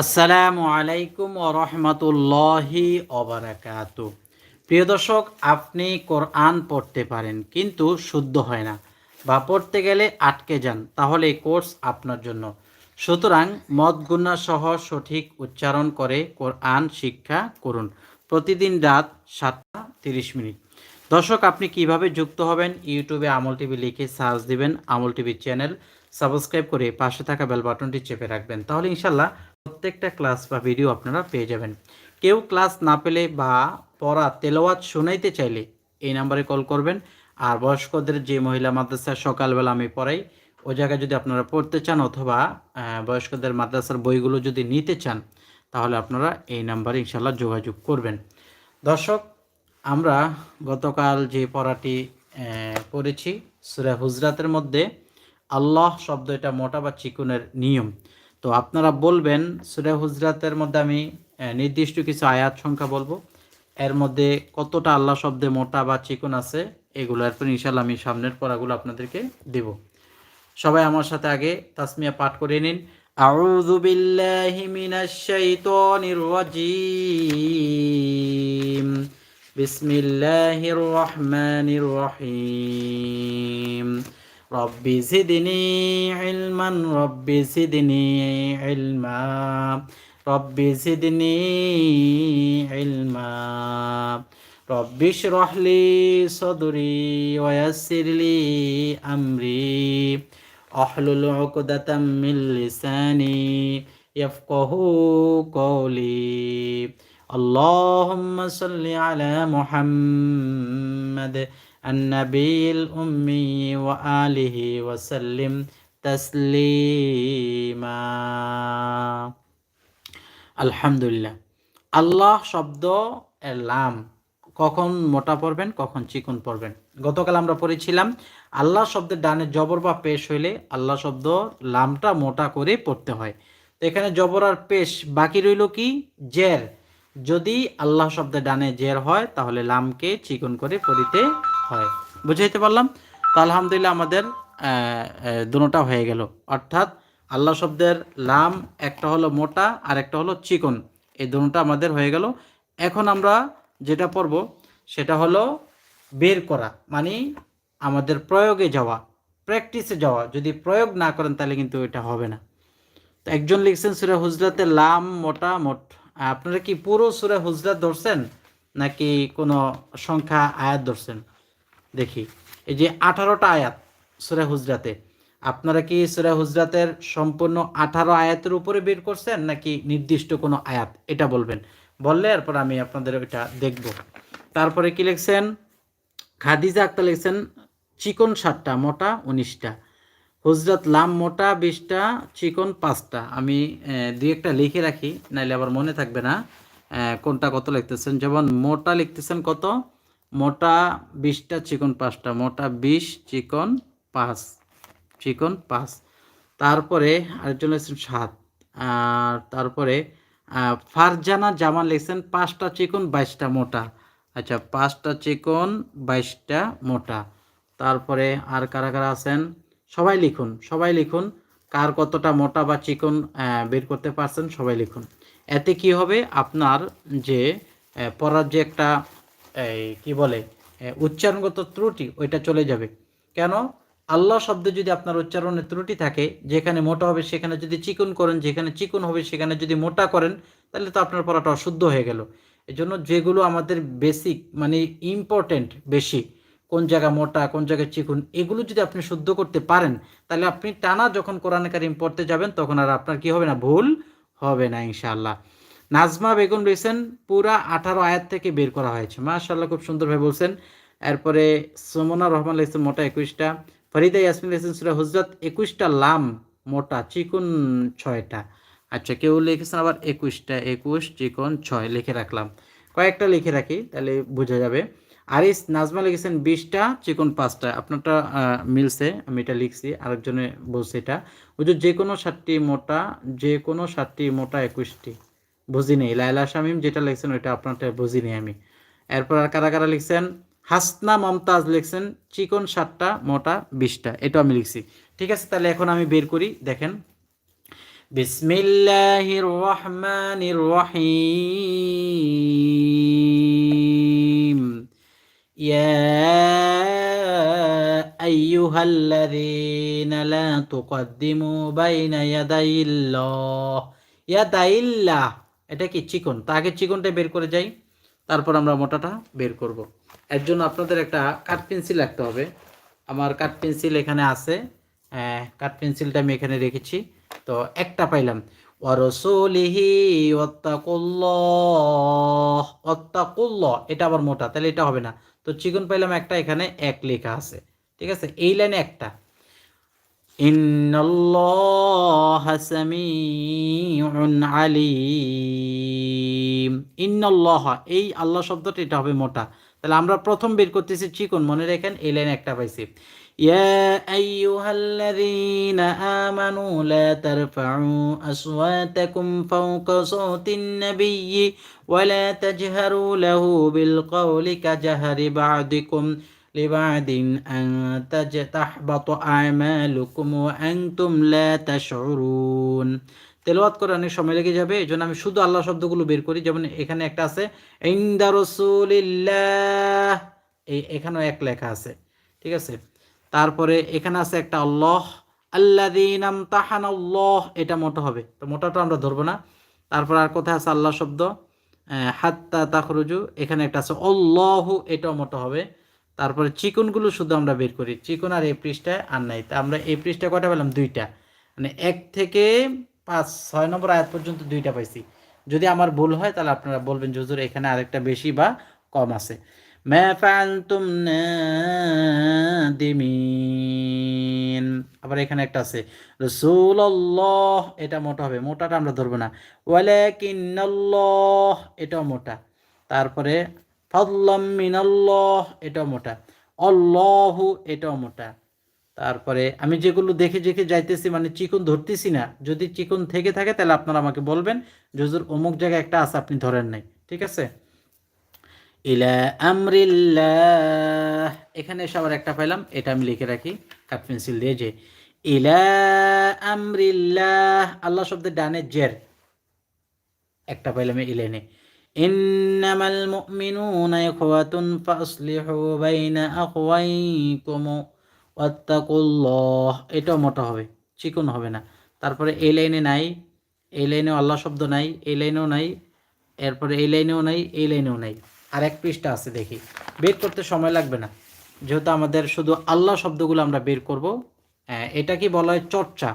আসসালামু আলাইকুম ও রহমতুল্লাহি অবরাকাত প্রিয় দর্শক, আপনি কোরআন পড়তে পারেন, কিন্তু শুদ্ধ হয় না বা পড়তে গেলে আটকে যান, তাহলে এই কোর্স আপনার জন্য। সুতরাং মদ গুণা সহ সঠিক উচ্চারণ করে কোরআন শিক্ষা করুন। প্রতিদিন রাত সাতটা তিরিশ মিনিট। দর্শক, আপনি কীভাবে যুক্ত হবেন? ইউটিউবে আমল টিভি লিখে সার্চ দিবেন আমল টিভি চ্যানেল। সাবস্ক্রাইব করে পাশে থাকা বেল বাটনটি চেপে রাখবেন, তাহলে ইনশাল্লাহ প্রত্যেকটা ক্লাস বা ভিডিও আপনারা পেয়ে যাবেন। কেউ ক্লাস না পেলে বা পড়া তেলাওয়াত শোনাইতে চাইলে এই নাম্বারে কল করবেন। আর বয়স্কদের যে মহিলা মাদ্রাসা সকালবেলা আমি পড়াই ওই জায়গায় যদি আপনারা পড়তে চান অথবা বয়স্কদের মাদ্রাসার বইগুলো যদি নিতে চান, তাহলে আপনারা এই নাম্বারে ইনশাল্লাহ যোগাযোগ করবেন। দর্শক, আমরা গতকাল যে পড়াটি পড়েছি, সুরা হুজরাতের মধ্যে, আল্লাহ শব্দ এটা মোটা বা চিকুনের নিয়ম। তো আপনারা বলবেন, সুরা হুজরাতের মধ্যে আমি নির্দিষ্ট কিছু আয়াত সংখ্যা বলব। এর মধ্যে কতটা আল্লাহ শব্দে মোটা বা চিকুন আছে, এগুলো এরপর ইনশাল্লাহ আমি সামনের পড়াগুলো আপনাদেরকে দেব। সবাই আমার সাথে আগে তাসমিয়া পাঠ করে নিন। আউযু বিল্লাহি মিনাশ শাইতানির রাজিম। বিসমিল্লাহির রহমানির রহিম। رب زدني علما رب زدني علما رب زدني علما رب اشرح لي صدري ويسر لي أمري أحلل عقدة من لساني يفقه قولي اللهم صل على محمد النبي الأمي وآله وسلم تسليما আলহামদুলিল্লাহ আল্লাহ শব্দ এর লাম কখন মোটা পড়বেন কখন চিকন পড়বেন গতকাল আমরা পড়েছিলাম আল্লাহ শব্দের ডানে জবর বা পেশ হইলে আল্লাহ শব্দ লামটা মোটা করে পড়তে হয় তো এখানে জবর আর পেশ বাকি রইল কি জের যদি আল্লাহ শব্দের ডানে জের হয়, তাহলে লামকে চিকন করে পড়িতে হয়। বুঝাইতে পারলাম? তো আলহামদুলিল্লাহ আমাদের দুটা হয়ে গেল। অর্থাৎ আল্লাহ শব্দের লাম, একটা হলো মোটা আর একটা হলো চিকন। এই দুটা আমাদের হয়ে গেল। এখন আমরা যেটা পড়ব, সেটা হলো বের করা মানে আমাদের প্রয়োগে যাওয়া, প্র্যাকটিসে যাওয়া। যদি প্রয়োগ না করেন, তাহলে কিন্তু এটা হবে না। তো একজন লিখছেন সুরে হুজরাতে, লাম, মোটা, মোট। আপনারা কি পুরো সুরে হুজরাত ধরছেন নাকি কোনো সংখ্যা আয়াত ধরছেন? দেখি। এই যে আঠারোটা আয়াত সুরে হুজরাতে, আপনারা কি সুরা হুজরাতের সম্পূর্ণ আঠারো আয়াতের উপরে বের করছেন নাকি নির্দিষ্ট কোনো আয়াত? এটা বলবেন। বললে এরপর আমি আপনাদের ওইটা দেখব। তারপরে কি লিখছেন? খাদিজা আক্তার লিখছেন, চিকন সাতটা, মোটা উনিশটা। হুজরত লাম মোটা বিশটা, চিকন পাঁচটা। আমি দুই একটা লিখে রাখি, নাইলে আবার মনে থাকবে না কোনটা কত লিখতেছেন। যেমন মোটা লিখতেছেন কত? মোটা বিশটা, চিকন পাঁচটা। মোটা বিশ, চিকন পাঁচ চিকন পাঁচ। তারপরে আরেকজন লিখছেন সাত। আর তারপরে ফারজানা জামান লিখছেন পাঁচটা, চিকন বাইশটা, মোটা। আচ্ছা পাঁচটা, চিকন বাইশটা, মোটা। তারপরে আর কারা কারা আছেন? সবাই লিখুন সবাই লিখুন, কার কতটা মোটা বা চিকন বের করতে পারছেন, সবাই লিখুন। এতে কি হবে? আপনার যে পড়ার যে একটা, এই, কী বলে উচ্চারণগত ত্রুটি, ওইটা চলে যাবে। কেন? আল্লাহ শব্দে যদি আপনার উচ্চারণের ত্রুটি থাকে, যেখানে মোটা হবে সেখানে যদি চিকন করেন, যেখানে চিকন হবে সেখানে যদি মোটা করেন, তাহলে তো আপনার পড়াটা অশুদ্ধ হয়ে গেল। এই জন্য যেগুলো আমাদের বেসিক মানে ইম্পর্টেন্ট বেশি কোন জায়গা মোটা, কোন জায়গায় চিকুন, এগুলো যদি আপনি শুদ্ধ করতে পারেন, তাহলে আপনি টানা যখন কোরআন কারিম পড়তে যাবেন, তখন আর আপনার কি হবে না? ভুল হবে না, ইনশাআল্লাহ। নাজমা বেগম রয়েছেন, পুরা আঠারো আয়াত থেকে বের করা হয়েছে। মাশাআল্লাহ, খুব সুন্দরভাবে বলছেন। এরপরে সুমনা রহমান লিখছেন মোটা একুশটা। ফরিদা ইয়াসমিন লিখছেন সুরা হুজরত একুশটা, লাম মোটা, চিকুন ছয়টা। আচ্ছা কেউ লিখেছেন আবার একুশটা, একুশ, চিকন ছয়, লিখে রাখলাম। কয়েকটা লিখে রাখি, তাহলে বোঝা যাবে। আরিস নাজমা লিখেছেন বিশটা, চিকন পাঁচটা। আপনারটা মিলছে, আমি এটা লিখছি, আরেকজনে বলছে এটা। ওই যে কোনো সাতটি মোটা, যে কোনো সাতটি মোটা একুশটি, বুঝি নেই। লাইলা শামিম যেটা লিখছেন ওইটা আপনারটা বুঝি নেই আমি। এরপর আর কারা কারা লিখছেন? হাসনা মমতাজ লিখছেন, চিকন সাতটা, মোটা বিশটা এটা আমি লিখছি। ঠিক আছে, তাহলে এখন আমি বের করি, দেখেন। বিসমিল্লাহির রহমানির রহিম। ইয়া আইয়ুহাল্লাযীনা লা তুকদ্দিমু বাইনা ইয়াদাইল্লাহ ইয়াদাইল্লাহ এটা কি চিকন? তা আগে চিকনটা বের করে যাই। তারপর আমরা মোটাটা বের করব। এর জন্য আপনাদের একটা কাঠ পেন্সিল রাখতে হবে। আমার কাঠ পেন্সিল এখানে আছে। কাঠ পেন্সিলটা আমি এখানে রেখেছি। তো একটা পাইলাম। ওয়ারসুলিহি ওয়াত্তাকুল্লাহ। ওয়াত্তাকুল্লাহ। এটা আবার মোটা, তাহলে এটা হবে না। তো চিকন পাইলাম একটা, এখানে এক লেখা আছে। ঠিক আছে? এই লাইনে একটা। আলিম। ইন্নল্লাহ, এই আল্লাহ শব্দটা এটা হবে মোটা। তাহলে আমরা প্রথম বের করতেছি চিকন মনে রাখেন এই লাইনে একটা পাইছি ইয়া আইয়ুহাল্লাযীনা আমানু লা তারফাউ আসওয়াতাকুম ফাওকা সাওতিন নাবিয়্যি ওয়া লা তাজহারু লাহু বিল কওলি কাজহারি বা'দিকুম لبعد أن تج- تحبط أعمالكم وأنتم لا تشعرون তেলাওয়াত করে অনেক সময় লেগে যাবে, এই জন্য আমি শুধু আল্লাহ শব্দগুলো বের করি। যেমন এখানে একটা আছে, ইন্দা এই এখানেও এক লেখা আছে, ঠিক আছে? তারপরে এখানে আছে একটা আল্লাহ আল্লাদিনাম তাহান আল্লাহ এটা মোটা হবে। তো মোটাটা আমরা ধরবো না। তারপর আর কোথায় আছে আল্লাহ শব্দ? হাত্তা তাখরুজু এখানে একটা আছে অল্লাহু এটাও মোটা হবে। তারপরে চিকনগুলো শুধু আমরা বের করি, চিকন আর এই পৃষ্ঠায় আর নাই। তা আমরা এই পৃষ্ঠায় কটা পেলাম? দুইটা। মানে এক থেকে পাঁচ, ছয় নম্বর আয়াত পর্যন্ত দুইটা পাইছি। যদি আমার ভুল হয়, তাহলে আপনারা বলবেন যে এখানে আরেকটা বেশি বা কম আছে। আবার এখানে একটা আছে, রাসূলুল্লাহ এটা মোটা হবে, মোটাটা আমরা ধরবো না। ওয়ালাকিন্নাল্লাহ এটাও মোটা। তারপরে, ফাদলাম এটাও মোটা। অল্লাহু এটাও মোটা। তারপরে আমি যেগুলো দেখে দেখে যাইতেছি মানে চিকন ধরতেছি না, যদি চিকন থেকে থাকে তাহলে আপনারা আমাকে বলবেন জুজুর অমুক জায়গায় একটা আছে, আপনি ধরেন নাই, ঠিক আছে? ইলা আমরিল্লাহ, এখানে এসে আবার একটা পাইলাম, এটা আমি লিখে রাখি, কাঠ পেন্সিল দিয়ে, যে ইলা আমরিল্লাহ, আল্লাহ শব্দের ডানে জের, একটা পাইলাম ইলেনে ইন্নামাল মুমিনুনা ইখওয়াতুন ফাসলিহু বাইনা আখওয়াইকুম ওয়াত্তাকুল্লাহ এটাও মোটা হবে চিকন হবে না। তারপরে এই লাইনে নাই এই লাইনেও আল্লাহ শব্দ নাই এই লাইনেও নাই এরপরে এই লাইনেও নাই এই লাইনেও নাই। আর এক পৃষ্ঠা আছে দেখি। বের করতে সময় লাগবে না। যেহেতু আমাদের শুধু আল্লাহ শব্দগুলো আমরা বের করব আহ, এটা কি বলা হয় চর্চা?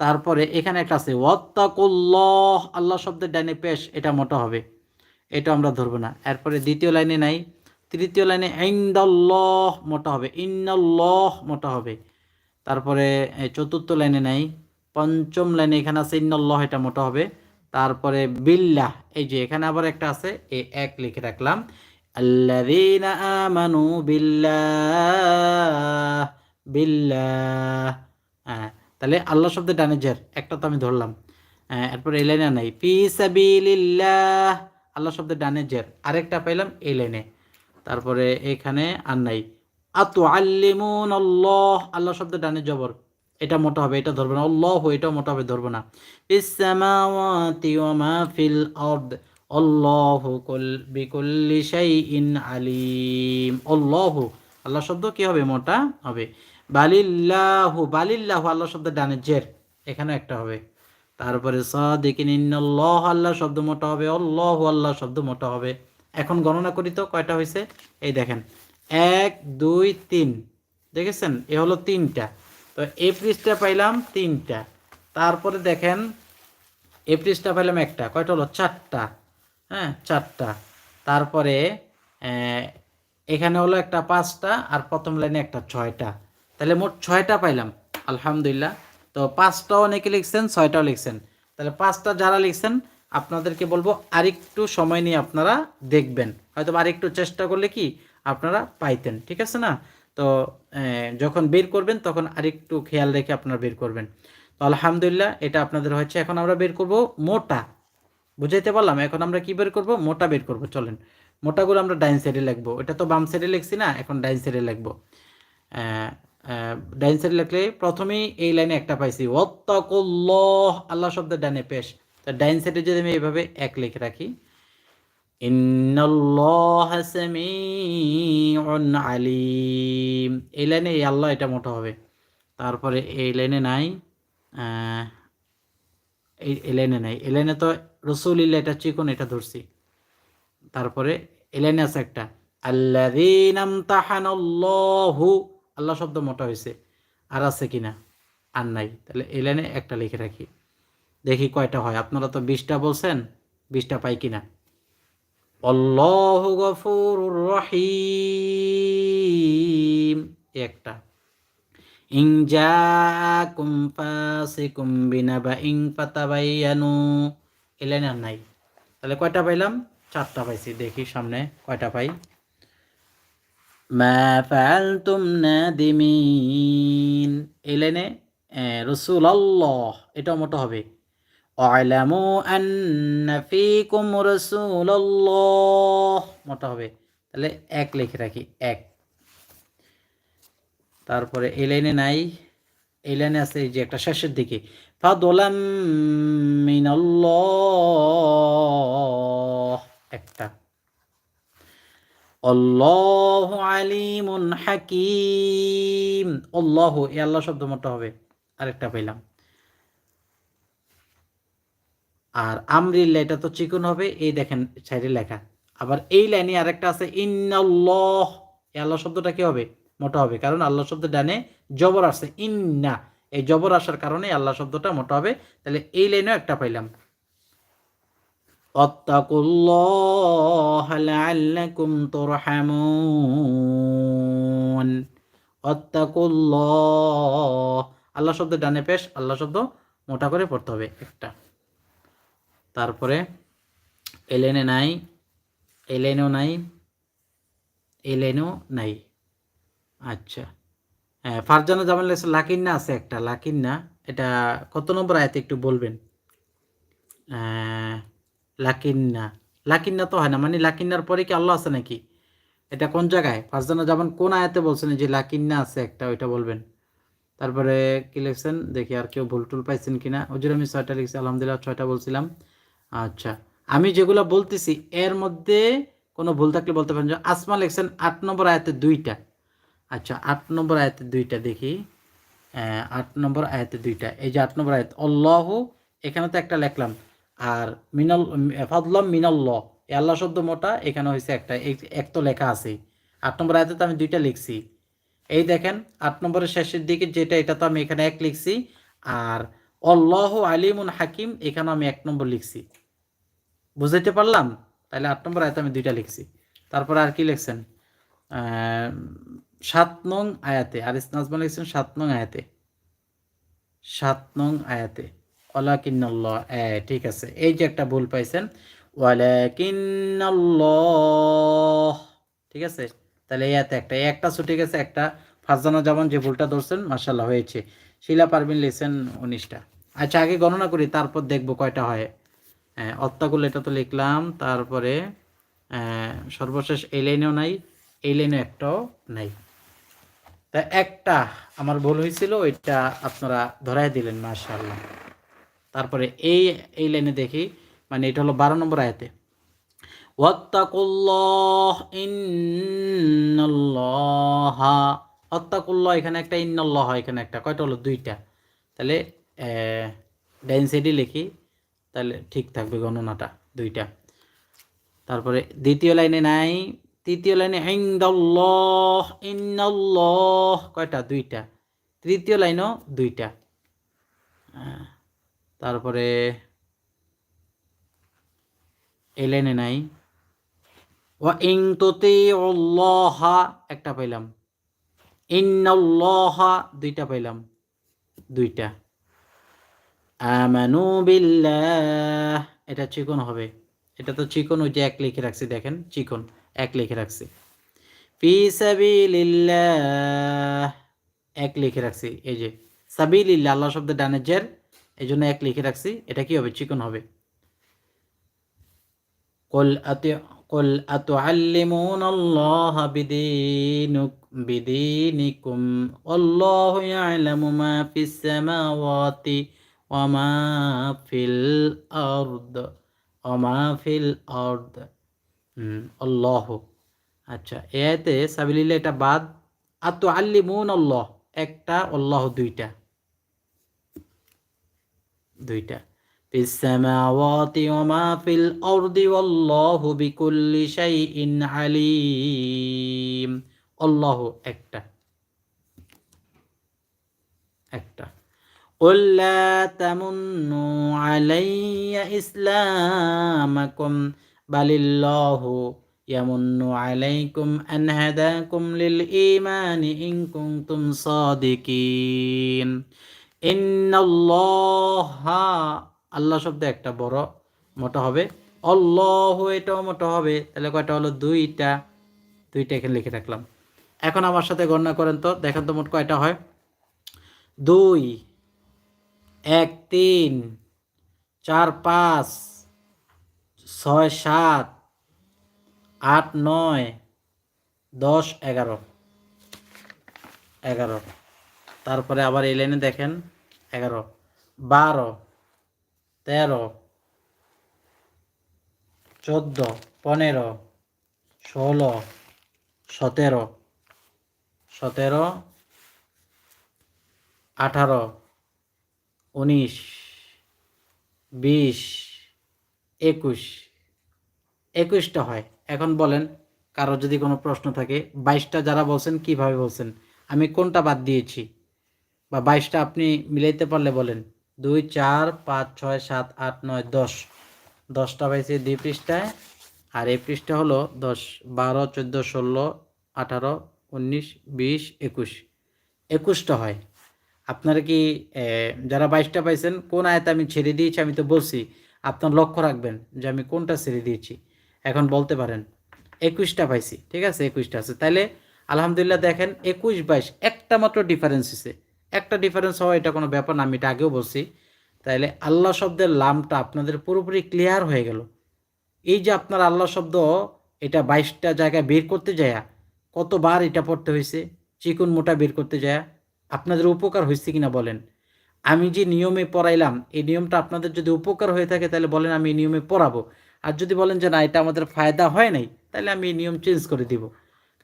তারপরে এখানে একটা আছে ওয়াত্তাকুল্লাহ। আল্লাহ শব্দের ডাইনে পেশ এটা মোটা হবে। এটা আমরা ধরবো না। এরপরে দ্বিতীয় লাইনে নাই তৃতীয় লাইনে ইন্দাল্লাহ মোটা হবে, ইন্নাল্লাহ মোটা হবে। তারপরে চতুর্থ লাইনে নাই, পঞ্চম লাইনে এখানে আছে ইন্নাল্লাহ, এটা মোটা হবে। তারপরে বিল্লাহ, এই যে এখানে আবার একটা আছে, এ এক লিখে রাখলাম, আল্লাযীনা আমানু বিল্লাহ বিল্লাহ হ্যাঁ তাহলে আল্লাহ শব্দে ডানে জের, একটা তো আমি ধরলাম। হ্যাঁ এরপর এই লাইনে নাই, ফি সাবিলিল্লাহ, আল্লাহ শব্দের ডানে জের, আরেকটা পাইলাম এই লাইনে। তারপরে এখানে আর নাই। আতু আল্লিমুন আল্লাহ আল্লাহ শব্দ ডানে জবর। এটা মোটা হবে, এটা ধরবো না। আল্লাহ, এটাও মোটা হবে, ধরবো না। ইসসামাওয়াতি ওয়া মা ফিল আরদ। আল্লাহু কুল, বিকুল্লি শাইইন আলিম। আল্লাহু, আল্লাহ শব্দ কি হবে? মোটা হবে। বালিল্লাহু বালিল্লাহু, আল্লাহ শব্দের ডানে জের। এখানে একটা হবে। তারপরে সাদিকিন, ইন্নাল্লাহ, আল্লাহ শব্দ মোটা হবে। আল্লাহু, আল্লাহ শব্দ মোটা হবে। এখন গণনা করি তো, কয়টা হয়েছে এই দেখেন, এক, দুই, তিন। দেখেছেন? এ হলো তিনটা। তো এই পৃষ্ঠা পাইলাম তিনটা। তারপরে দেখেন এই পৃষ্ঠা পাইলাম একটা। কয়টা হলো? চারটা। হ্যাঁ চারটা। তারপরে এখানে হলো একটা পাঁচটা আর প্রথম লাইনে একটা ছয়টা। তাহলে মোট ছয়টা পাইলাম, আলহামদুলিল্লাহ। তো পাঁচটাও অনেকে লিখছেন, ছয়টাও লিখছেন। তাহলে পাঁচটা যারা লিখছেন আপনাদেরকে বলব, আরেকটু সময় নিয়ে আপনারা দেখবেন। হয়তো আরেকটু চেষ্টা করলে কি আপনারা পাইতেন, ঠিক আছে না? তো যখন বের করবেন তখন আরেকটু খেয়াল রেখে আপনারা বের করবেন। তো আলহামদুলিল্লাহ, এটা আপনাদের হচ্ছে এখন আমরা বের করব মোটা। বুঝাইতে পারলাম? এখন আমরা কি বের করব? মোটা বের করব, চলেন। মোটাগুলো আমরা ডাইন সাইডে লিখব। এটা তো বাম সাইডে লিখছি না, এখন ডাইন সাইডে লিখব। ডাইন সাইড লিখলে প্রথমেই এই লাইনে একটা পাইছি। ওয়াত্তাকুল্লাহ, আল্লাহ শব্দের ডানে পেশ। তো ডাইন সাইডে যদি আমি এইভাবে এক লিখে রাখি আলিম। এই লাইনে এই আল্লাহ এটা মোটা হবে। তারপরে এই লাইনে নাই এই লাইনে নাই। এই লাইনে তো রসুলিল্লা এটা চিকন, এটা ধরছি। তারপরে এই লাইনে আছে একটা আমতাহানাল্লাহু। আল্লাহ শব্দ মোটা হয়েছে আর আছে কিনা? আর নাই। তাহলে এই লাইনে একটা লিখে রাখি। দেখি কয়টা হয়। আপনারা তো বিশটা বলছেন, বিশটা পাই কিনা? অল্লাহু গফুরুর রহিম। একটা। ইং জাকুম ফাসিকুম বিনাবাইন ফাতাবায়ানু এই লাইনে আর নাই। তাহলে কয়টা পাইলাম? চারটা পাইছি। দেখি সামনে কয়টা পাই। মা ফালতুম নাদিমিন। এই লাইনে রসুল আল্লাহ এটাও মোটো হবে। অলামু আন্না ফিকুম রাসূলুল্লাহ মোটা হবে। তাহলে এক লিখে রাখি, এক। তারপরে এই লাইনে নাই। এই লাইনে আছে এই যে একটা শেষের দিকে। ফাদলাম মিনাল্লাহ। একটা। অল্লাহ আলিমুন হাকিম। অল্লাহ এ আল্লাহ শব্দ মোটা হবে। আরেকটা পেলাম আর আমরিল্লা এটা তো চিকন হবে, এই দেখেন সাইডে লেখা। আবার এই লাইনে আরেকটা আছে, ইন্নাল্লাহ আল্লাহ শব্দটা কি হবে? মোটা হবে, কারণ আল্লাহ শব্দ ডানে জবর আসছে, ইন্না এই জবর আসার কারণে আল্লাহ শব্দটা মোটা হবে। তাহলে এই লাইনেও একটা পাইলাম। আল্লাহ শব্দ ডানে পেশ, আল্লাহ শব্দ মোটা করে পড়তে হবে একটা। তারপরে লাইনে নাই এই লাইনেও নাই এই লাইনেও নাই। আচ্ছা। হ্যাঁ ফারজানা জামান লেগেছে লাকিন্না আছে একটা লাকিন্না এটা কত নম্বর আয়াতে একটু বলবেন? লাকিন্না লাকিন্না তো হয় না মানে লাকিন্নার পরে কি আল্লাহ আছে নাকি? এটা কোন জায়গায়? ফারজানা জামান কোন আয়াতে বলছেন যে লাকিন্না আছে একটা, ওইটা বলবেন। তারপরে কি লিখছেন? দেখি আর কেউ ভুল টুল পাইছেন কিনা। ওজুর আমি ছয়টা লিখছি, আলহামদুলিল্লাহ ছয়টা বলছিলাম। আচ্ছা। আমি যেগুলো বলতেছি, এর মধ্যে কোনো ভুল থাকলে বলতে পারেন যে আসমা লিখছেন আট নম্বর আয়াতে দুইটা। আচ্ছা আট নম্বর আয়াতে দুইটা দেখি। আট নম্বর আয়াতে দুইটা। এই যে আট নম্বর আয়াত, অল্লাহ এখানে তো একটা লিখলাম। আর মিনাল, ফাদলাম মিনাল্লাহ এই আল্লাহ শব্দ মোটা, এখানে হয়েছে একটা এক তো লেখা আছে। আট নম্বর আয়াতে তো আমি দুইটা লিখছি। এই দেখেন, আট নম্বরের শেষের দিকে যেটা, এটা তো আমি এখানে এক লিখছি। আর অল্লাহ আলিমুন হাকিম এখানে আমি এক নম্বর লিখছি। বুঝাইতে পারলাম? তাহলে আট নম্বর আয়াতে আমি দুইটা লিখছি। তারপরে আর কি লিখছেন? সাত নং আয়াতে আর ইসনাজমান লিখছেন সাত নং আয়াতে। সাত নং আয়াতে। ওয়ালাকিন্নাল্লাহ ঠিক আছে। এই যে একটা ভুল পাইছেন। ঠিক আছে? তাহলে এই আয়াতে একটা একটা ছুটে গেছে, একটা ফারজানা জামান যে ভুলটা ধরছেন মার্শাল্লাহ হয়েছে। শিলা পারবিন লিখছেন উনিশটা। আচ্ছা আগে গণনা করি, তারপর দেখব কয়টা হয়। অত্যাগুলো এটা তো লিখলাম, তারপরে সর্বশেষ এই লাইনেও নাই, এই লাইনে একটাও নাই। তা একটা আমার ভুল হয়েছিল, ওইটা আপনারা ধরাই দিলেন, মাশাআল্লাহ। তারপরে এই এই লাইনে দেখি মানে এটা হলো বারো নম্বর আয়াতে। ওয়াত্তাকুল্লাহ, ইন্নাল্লাহ। ওয়াত্তাকুল্লাহ এখানে একটা, ইন্নাল্লাহ এখানে একটা, কয়টা হলো? দুইটা। তাহলে ডাইন লিখি, তাহলে ঠিক থাকবে গণনাটা, দুইটা। তারপরে দ্বিতীয় লাইনে নাই, তৃতীয় লাইনে কয়টা? দুইটা। তৃতীয় লাইনও দুইটা। তারপরে এই লাইনে নাই, ওয়া ইং তোতে একটা পাইলাম। ইন্নাল্লাহ, দুইটা পাইলাম, দুইটা। আমানু বিল্লাহ। এটা চিকন হবে। এটা তো চিকন, ওই যে এক লিখে রাখছি, দেখেন, চিকন, এক লিখে রাখছি। ফি সাবিলিল্লাহ, এক লিখে রাখছি, এই যে। সাবিলিল্লাহ, আল্লাহ শব্দ ডানেজের এই জন্য এক লিখে রাখছি, এটা কি হবে? চিকন হবে। কল আতে, কল আত আল্লিমুন আল্লাহ বিদিনুক, বিদিনিকুম। আল্লাহু ইয়ালামু মা ফিস সামাওয়াতি অমা ফিল অর্দ অমা ফিল অর্দ অল্লাহ আচ্ছা এ আয়তে এটা বাদ। আর আল্লি আল্লিমুন অল্লাহ একটা অল্লাহ দুইটা। দুইটা। ফিসসামাওয়াতি ওয়া মা ফিল আরদি ওয়াল্লাহু বিকুল্লি শাইইন ইন আল্লাহ একটা। একটা। قل لا تمنوا علي إسلامكم بل الله يمن عليكم أن هداكم للإيمان إن كنتم صادقين إن الله আল্লাহ শব্দ একটা বড় মোটা হবে অল্লাহ এটাও মোটা হবে তাহলে কয়টা হলো দুইটা দুইটা এখানে লিখে রাখলাম এখন আমার সাথে গণনা করেন তো দেখেন তো মোট কয়টা হয় দুই এক, তিন, চার, পাঁচ, ছয়, সাত, আট, নয়, দশ, এগারো। এগারো। তারপরে আবার এই লাইনে দেখেন, এগারো। বারো, তেরো, চোদ্দ, পনেরো, ষোলো, সতেরো। সতেরো, আঠারো উনিশ, বিশ, একুশ। একুশটা হয়। এখন বলেন, কারও যদি কোনো প্রশ্ন থাকে, বাইশটা যারা বলছেন, কীভাবে বলছেন? আমি কোনটা বাদ দিয়েছি? বা বাইশটা আপনি মিলাইতে পারলে বলেন। দুই, চার, পাঁচ, ছয়, সাত, আট, নয়, দশ। দশটা পাইছে দুই পৃষ্ঠায়। আর এই পৃষ্ঠা হলো দশ, বারো, চোদ্দ, ষোলো, আঠারো, উনিশ, বিশ, একুশ। একুশটা হয়। আপনারা কি যারা বাইশটা পাইছেন, কোন আয়তা আমি ছেড়ে দিয়েছি আমি তো বলছি, আপনার লক্ষ্য রাখবেন যে আমি কোনটা ছেড়ে দিয়েছি। এখন বলতে পারেন, একুশটা পাইছি, ঠিক আছে? একুশটা আছে। তাইলে আলহামদুলিল্লাহ দেখেন, একুশ বাইশ, একটা মাত্র ডিফারেন্স হয়েছে একটা ডিফারেন্স হওয়া এটা কোনো ব্যাপার না, আমি এটা আগেও বলছি। তাইলে আল্লাহ শব্দের লামটা আপনাদের পুরোপুরি ক্লিয়ার হয়ে গেল। এই যে আপনার আল্লাহ শব্দ, এটা বাইশটা জায়গায় বের করতে যায়, কতবার এটা পড়তে হয়েছে চিকুন মোটা বের করতে যায় আপনাদের উপকার হয়েছে কিনা বলেন? আমি যে নিয়মে পড়াইলাম, এই নিয়মটা আপনাদের যদি উপকার হয়ে থাকে, তাহলে বলেন আমি এই নিয়মে পড়াবো। আর যদি বলেন যে না, এটা আমাদের ফায়দা হয় নাই, তাহলে আমি এই নিয়ম চেঞ্জ করে দিব।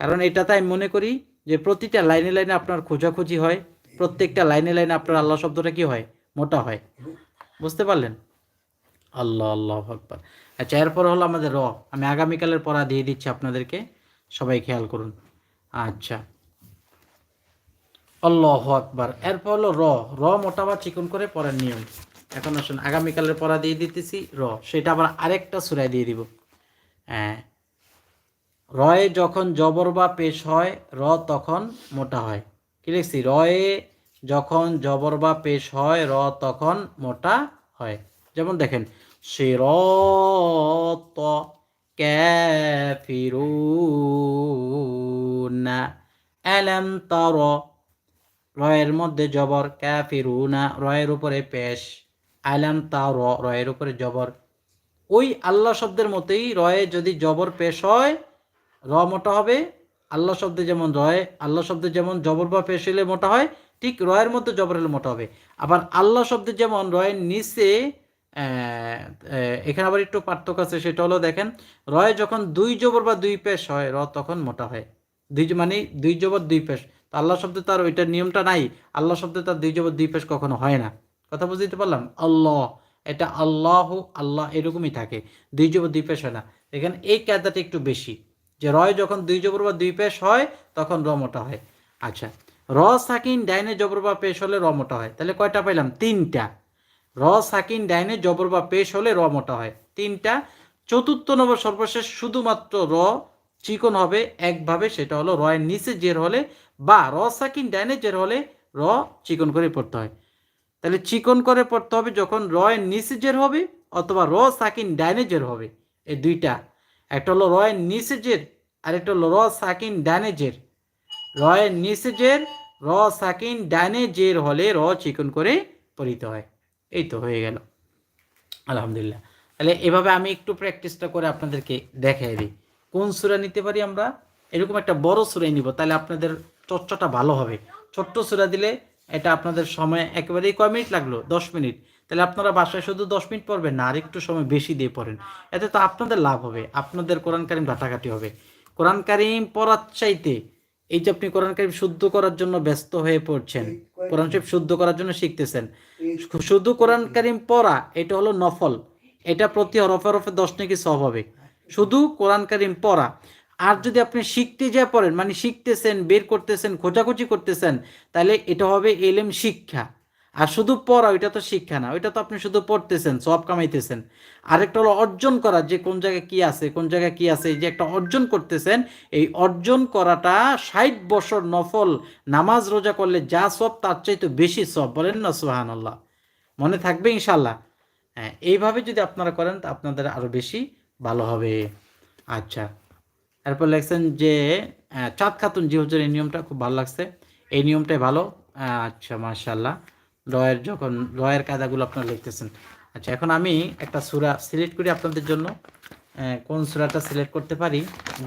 কারণ এটাতে আমি মনে করি যে প্রতিটা লাইনে লাইনে আপনার খোঁজাখুঁজি হয়, প্রত্যেকটা লাইনে লাইনে আপনার আল্লাহ শব্দটা কি হয়? মোটা হয়। বুঝতে পারলেন? আল্লাহ আল্লাহ আকবার। আচ্ছা এরপর হলো আমাদের র। আমি আগামীকালের পড়া দিয়ে দিচ্ছি আপনাদেরকে। সবাই খেয়াল করুন। আচ্ছা। আল্লাহ আকবার। এরপর হলো র। র মোটা বা চিকন করে পড়ার নিয়ম। এখন আসুন, আগামীকালের পড়া দিয়ে দিতেছি র। সেটা আবার আরেকটা সুরায় দিয়ে দিব। হ্যাঁ। রয়ে যখন জবর বা পেশ হয়, র তখন মোটা হয়। কি লিখছি? রয়ে যখন জবর বা পেশ হয়, র তখন মোটা হয়। যেমন দেখেন সে র সিরত ক্যাফিরুনা আলাম তার রয়ের মধ্যে জবর ক্যাফিরুনা রয়ের উপরে পেশ। আলাম র রয়ের উপরে জবর। ওই আল্লাহ শব্দের মতোই রয়ে যদি জবর পেশ হয়, র মোটা হবে। আল্লাহ শব্দে যেমন রয়, আল্লাহ শব্দে যেমন জবর বা পেশ হলে মোটা হয়, ঠিক রয়ের মধ্যে জবর হলে মোটা হবে। আবার আল্লাহ শব্দে যেমন রয়ের নিচে এখানে আবার একটু পার্থক্য আছে, সেটা হলো দেখেন, রয় যখন দুই জবর বা দুই পেশ হয়, র তখন মোটা হয়। দুই মানে দুই জবর, দুই পেশ। আল্লাহ শব্দে তার ওইটার নিয়মটা নাই। আল্লাহ শব্দে তার দুই জবর দুই পেশ কখনো হয় না। কথা বুঝতে পারলাম? আল্লাহ। এটা আল্লাহ আল্লাহ এরকমই থাকে। দুই জবর দুই পেশ হয় না। এখানে এই কায়দাটা একটু বেশি। যে রয় যখন দুই জবর বা দুই পেশ হয়, তখন র মোটা হয়। আচ্ছা র, সাকিন, ডাইনে জবর বা পেশ হলে র মোটা হয়। তাহলে কয়টা পাইলাম? তিনটা। র, সাকিন, ডাইনে জবর বা পেশ হলে র মোটা হয়। তিনটা। চতুর্থ নম্বর সর্বশেষ শুধুমাত্র র চিকন হবে, একভাবে সেটা হলো রয়ের নিচে জের হলে বা র সাকিন ডাইনে জের হলে র চিকন করে পড়তে হয়। তাহলে চিকন করে পড়তে হবে যখন রয়ের নিচে জের হবে অথবা র সাকিন ডাইনে জের হবে, এই দুইটা। একটা হলো রয়ের নিচে জের আর একটা হলো র সাকিন ডাইনে জের। রয়ের নিচে জের, র সাকিন ডাইনে জের হলে র চিকন করে পড়িতে হয়। এই তো হয়ে গেল। আলহামদুলিল্লাহ। তাহলে এভাবে আমি একটু প্র্যাকটিসটা করে আপনাদেরকে দেখাই দিই। কোন সুরা নিতে পারি আমরা? এরকম একটা বড় সুরাই নিব। তাহলে আপনাদের চর্চাটা ভালো হবে। ছোট্ট সুরা দিলে এটা আপনাদের সময় একেবারেই কয় মিনিট লাগল? দশ মিনিট। তাহলে আপনারা বাসায় শুধু দশ মিনিট পড়বেন না আর একটু সময় বেশি দিয়ে পড়েন। এতে তো আপনাদের লাভ হবে, আপনাদের কোরআন কারিম ঘাটাঘাটি হবে। কোরআন কারিম পড়ার চাইতে এই যে আপনি কোরআন কারিম শুদ্ধ করার জন্য ব্যস্ত হয়ে পড়ছেন, কোরআন শরীফ শুদ্ধ করার জন্য শিখতেছেন। শুধু কোরআন কারিম পড়া, এটা হলো নফল। এটা প্রতি হরফে হরফে দশ নাকি সব হবে। শুধু কোরআন কারিম পড়া। আর যদি আপনি শিখতে যা পড়েন মানে শিখতেছেন, বের করতেছেন, খোঁজাখুঁজি করতেছেন, তাহলে এটা হবে এলেম শিক্ষা। আর শুধু পড়া, ওইটা তো শিক্ষা না, ওইটা তো আপনি শুধু পড়তেছেন, সব কামাইতেছেন। আরেকটা হলো অর্জন করা, যে কোন জায়গায় কি আছে, কোন জায়গায় কি আছে যে একটা অর্জন করতেছেন, এই অর্জন করাটা ষাট বছর নফল নামাজ রোজা করলে যা সব তার চাইতে বেশি সব, বলেন না সুহান আল্লাহ মনে থাকবে ইনশাল্লাহ হ্যাঁ এইভাবে যদি আপনারা করেন, তা আপনাদের আরও বেশি ভালো হবে। আচ্ছা। এরপর লেখছেন যে চাঁদ খাতুন, জি হুজুর, এই নিয়মটা খুব ভালো লাগছে। এই নিয়মটাই ভালো। আচ্ছা মাশাল্লাহ রয়ের যখন, রয়ের কায়দাগুলো আপনারা লিখতেছেন। আচ্ছা এখন আমি একটা সুরা সিলেক্ট করি আপনাদের জন্য। কোন সুরাটা সিলেক্ট করতে পারি?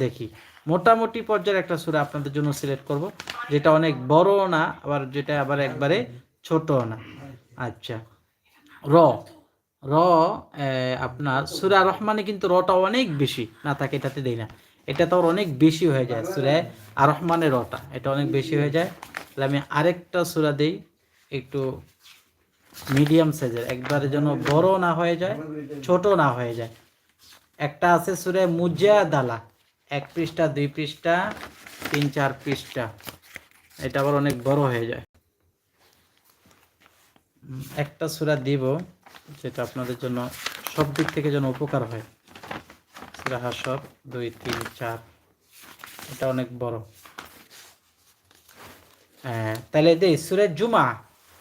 দেখি। মোটামুটি পর্যায়ের একটা সুরা আপনাদের জন্য সিলেক্ট করব, যেটা অনেক বড় না, আবার যেটা আবার একবারে ছোট না। আচ্ছা। র র আপনার সুরা রহমানে কিন্তু রটা অনেক বেশি, না তাকে এটাতে দেই না। এটা তো অনেক বেশি হয়ে যায়, সুরা আর রহমানের রটা এটা অনেক বেশি হয়ে যায়। তাহলে আমি আরেকটা সুরা দেই, একটু মিডিয়াম সাইজের। একবারে যেন বড় না হয়ে যায়, ছোট না হয়ে যায়। একটা আছে সুরে মুজাদালা। এক পৃষ্ঠা, দুই পৃষ্ঠা, তিন, চার পৃষ্ঠা। এটা আবার অনেক বড় হয়ে যায়। একটা সুরা দিব, যেটা আপনাদের জন্য সব দিক থেকে যেন উপকার হয়। সুরা হাসব দুই তিন চার এটা অনেক বড় হ্যাঁ তাহলে দেই সুরে জুমা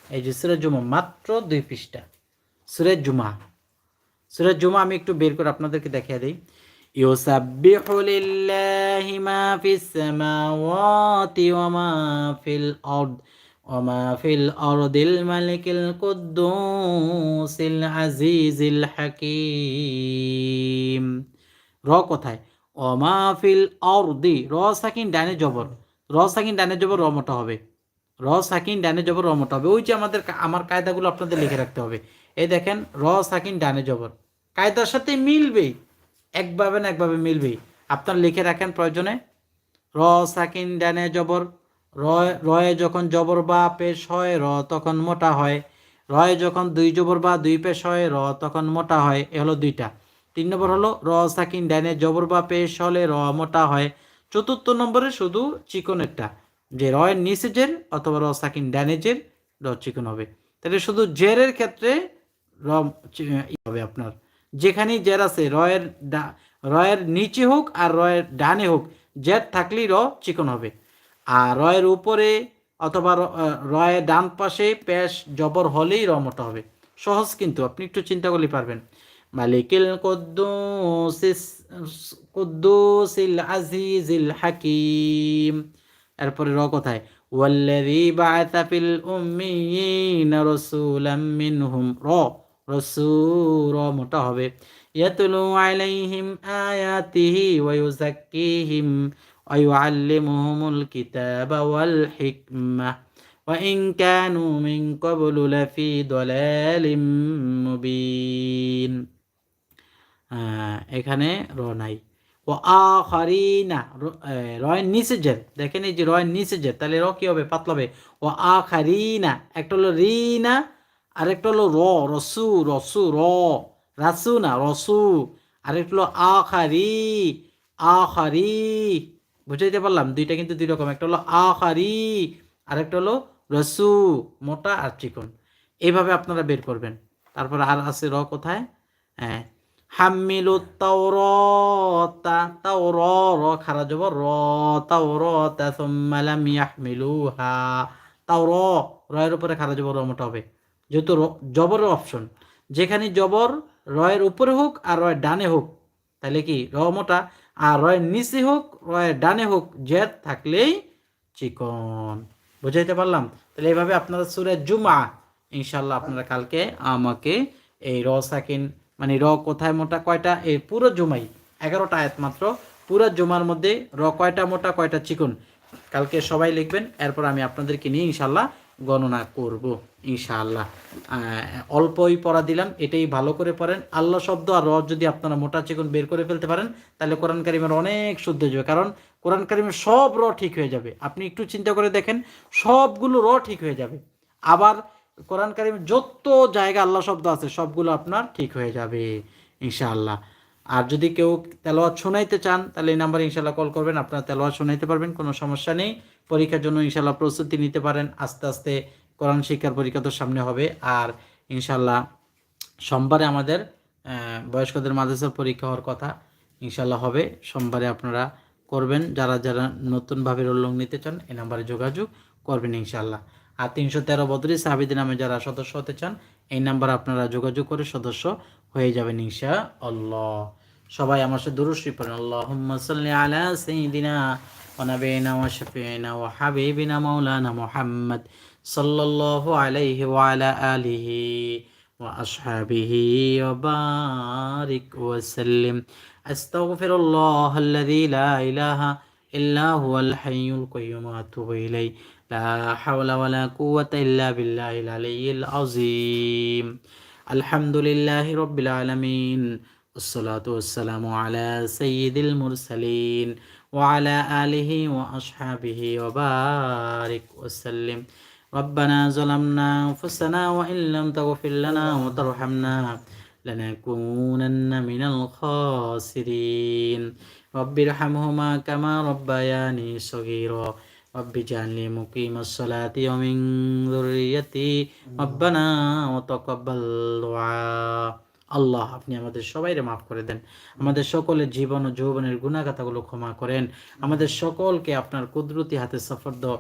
এই যে সুরে জুমা মাত্র দুই পৃষ্ঠা সুরে জুমা সুরে জুমা আমি একটু বের করে আপনাদেরকে দেখিয়ে দিই يسبح لله ما في السماوات وما في الأرض وما في الأرض الملك القدوس العزيز الحكيم র কোথায়? অমা ফিল দি। র সাকিন ডানে জবর। র সাকিন ডানে জবর, র মোটা হবে। র সাকিন ডানে জবর, র মোটা হবে। ওই যে আমাদের আমার কায়দাগুলো আপনাদের লিখে রাখতে হবে। এই দেখেন, র সাকিন ডানে জবর। কায়দার সাথে মিলবেই। একভাবে না একভাবে মিলবেই। আপনার লিখে রাখেন প্রয়োজনে। র সাকিন ডানে জবর। রয়ে যখন জবর বা পেশ হয়, র তখন মোটা হয়। রয়ে যখন দুই জবর বা দুই পেশ হয়, র তখন মোটা হয়। এ হলো দুইটা। তিন নম্বর হলো, র, সাকিন ডানে জবর বা পেশ হলে র, মোটা হয়। চতুর্থ নম্বরে শুধু চিকনেরটা যে রয়ের নিচেজের অথবা র, সাকিন ডানেজের র চিকন হবে। তাহলে শুধু জেরের ক্ষেত্রে র হবে আপনার। যেখানেই জের আছে রয়ের রয়ের নিচে হোক আর রয়ের ডানে হোক, জের থাকলেই র চিকন হবে। আর রয়ের উপরে অথবা রয়ের ডান পাশে পেশ জবর হলেই র মোটা হবে। সহজ কিন্তু, আপনি একটু চিন্তা করলে পারবেন। মালিকিল কুদ্দুসিস কুদ্দুসিল আজিজিল হাকিম এরপরে র কোথায় ওয়াল্লাযী বাআসা ফিল উম্মিয়িনা রাসূলাম মিনহুম র রসুর মোটা হবে ইয়াতলু আলাইহিম আয়াতিহি ওয়া ইউযাক্কিহিম ওয়া ইউআল্লিমুহুমুল কিতাবা ওয়াল হিকমা وإن كانوا من قبل لفي ضلال مبين আহ, এখানে র নাই। ও আখারিনা র- এ, রয়ের নিচে জের দেখেন এই যে রয়ের নিচে জের তাহলে র কি হবে? পাতলা হবে ও আখারিনা একটা হলো রিনা আর একটা হলো র রসু রসু র রাসু না রসু। আরেকটা হলো আখারি আখারি। বুঝাইতে পারলাম? দুইটা কিন্তু দুই রকম। একটা হলো আখারি আরেকটা হলো রসু মোটা আর চিকন। এইভাবে আপনারা বের করবেন। তারপর আর আছে র কোথায়? হ্যাঁ হামিলু তাওরাতা তাওর র খারা যাব র তাওরাতা, সুম্মা লাম ইয়াহমিলুহা। তাওর, রয়ের উপরে খারা যাব র মোটা হবে। যেহেতু জবরের অপশন যেখানে জবর রয়ের উপরে হোক আর রয়ের ডানে হোক, তাহলে কি র মোটা? আর রয়ের নিচে হোক, রয়ের ডানে হোক, জেদ থাকলেই চিকন। বুঝাইতে পারলাম? তাহলে এইভাবে আপনারা সুরে জুমা ইনশাল্লাহ আপনারা কালকে আমাকে এই র সাকিন মানে র কোথায় মোটা কয়টা? এই পুরো জুমাই, এগারোটা আয়াত মাত্র। পুরো জুমার মধ্যে র কয়টা মোটা, কয়টা চিকন? কালকে সবাই লিখবেন, এরপর আমি আপনাদেরকে নিয়ে ইনশাল্লাহ গণনা করব, ইনশাআল্লাহ। অল্পই পড়া দিলাম, এটাই ভালো করে পড়েন। আল্লাহ শব্দ আর র যদি আপনারা মোটা, চিকন বের করে ফেলতে পারেন, তাহলে কোরআন কারিমের অনেক শুদ্ধ যাবে। কারণ কোরআন কারিমের সব র ঠিক হয়ে যাবে। আপনি একটু চিন্তা করে দেখেন, সবগুলো র ঠিক হয়ে যাবে। আবার কোরআন কারিমের যত জায়গা আল্লাহ শব্দ আছে, সবগুলো আপনার ঠিক হয়ে যাবে, ইনশাআল্লাহ। আর যদি কেউ তেলোয়াত শোনাইতে চান, তাহলে এই নাম্বারে ইনশাল্লাহ কল করবেন, আপনারা তেলোয়াত শোনাইতে পারবেন, কোনো সমস্যা নেই। পরীক্ষার জন্য ইনশাল্লাহ প্রস্তুতি নিতে পারেন, আস্তে আস্তে কোরআন শিক্ষার পরীক্ষা তো সামনে হবে। আর ইনশাল্লাহ সোমবারে আমাদের বয়স্কদের মাদ্রাসার পরীক্ষা হওয়ার কথা ইনশাল্লাহ হবে। সোমবারে আপনারা করবেন, যারা যারা নতুনভাবে রোল নিতে চান, এই নাম্বারে যোগাযোগ করবেন ইনশাল্লাহ আর তিনশো তেরো বদরি সাহাবিদি নামে যারা সদস্য হতে চান, এই নাম্বার আপনারা যোগাযোগ করে সদস্য হয়ে যাবেন ইনশা আল্লাহ সবাই আমার সাথে দুরুশ্রী পড়েন। আল্লাহুম্মা সাল্লি আলা হাবিবিনা মাওলানা মুহাম্মদ সাল্লাল্লাহু আলাইহি আলিহি ওয়া আসহাবিহি ওয়া বারিক ওয়া সাল্লিম আস্তাগফিরুল্লাহ আল্লাযী লা ইলাহা ইল্লা হুয়াল হাইয়ুল কাইয়্যুম لا حول ولا قوة إلا بالله العلي العظيم. الحمد لله رب العالمين. الصلاة والسلام على سيد المرسلين وعلى آله وأصحابه وبارك وسلم. ربنا ظلمنا أنفسنا وإن لم تغفر لنا وترحمنا لنكونن من الخاسرين. رب ارحمهما كما ربياني صغيرا. رب اجعلني مقيم الصلاة ومن ذريتي ربنا وتقبل دعاء আল্লাহ আপনি আমাদের সবাইরে মাফ করে দেন আমাদের সকলের জীবন ও যৌবনের গুণাগাতাগুলো ক্ষমা করেন আমাদের সকলকে আপনার কুদরতি হাতে সফর্দ আহ,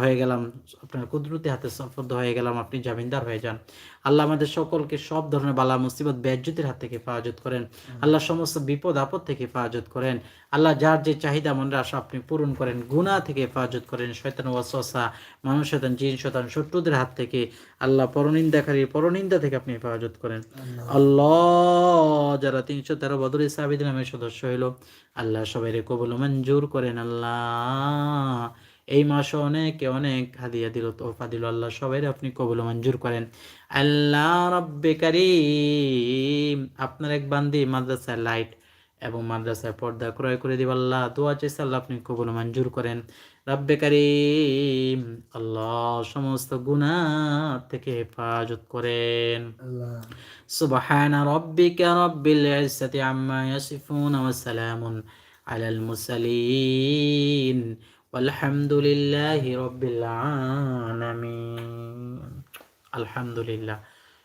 হয়ে গেলাম আপনার কুদরতি হাতে সফর্দ হয়ে গেলাম আপনি জামিনদার হয়ে যান। আল্লাহ আমাদের সকলকে সব ধরনের বালা মুসিবত ব্যাজ্যতির হাত থেকে হেফাজত করেন। আল্লাহ সমস্ত বিপদ আপদ থেকে হেফাজত করেন। আল্লাহ যার যে চাহিদা মনের আশা আপনি পূরণ করেন গুনাহ থেকে হেফাজত করেন। শয়তান ওয়াসওয়াসা মানুষ শয়তান জিন শয়তান শত্রুদের হাত থেকে আল্লাহ পরনিন্দাকারী পরনিন্দা থেকে আপনি হেফাজত করেন। আল্লাহ। যারা তিনশো তেরো বদরি সাবিদ নামের সদস্য হইল আল্লাহ সবাই কবুল মঞ্জুর করেন। আল্লাহ এই মাসও অনেকে অনেক হাদিয়া দিল তোফা দিল আল্লাহ সবাই আপনি কবুল মঞ্জুর করেন। আল্লাহ রব্বে কারিম আপনার এক বান্দি মাদ্রাসায় লাইট এবং মাদ্রাসায় পর্দা ক্রয় করে দিব আল্লাহ দোয়া চাইছে আল্লাহ আপনি কবুল মঞ্জুর করেন। রব্বে কারিম আল্লাহ সমস্ত গুণা থেকে হেফাজত করেন। সুবহান রব্বিকা রব্বিল ইজ্জাতি আম্মা ইয়াসিফুন ওয়া সালামুন আলাল মুরসালিন। আলহামদুলিল্লাহ আলহামদুলিল্লাহ।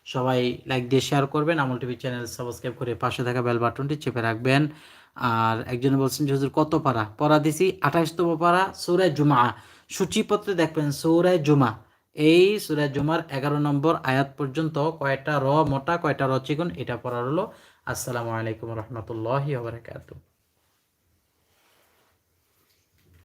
সবাই লাইক দিয়ে শেয়ার করবেন। আমল টিভি চ্যানেল সাবস্ক্রাইব করে পাশে থাকা বেল বাটনটি চেপে রাখবেন। আর একজন বলছেন যে, হুজুর, কত পারা? পড়া দিছি আঠাশতম পারা সৌরায় জুমা সূচিপত্রে দেখবেন সৌরায় জুমা এই সুরায় জুমার এগারো নম্বর আয়াত পর্যন্ত কয়টা র, মোটা, কয়টা র, চিকন, এটা পড়া হলো। আসসালামু আলাইকুম রহমতুল্লাহ বারকাতু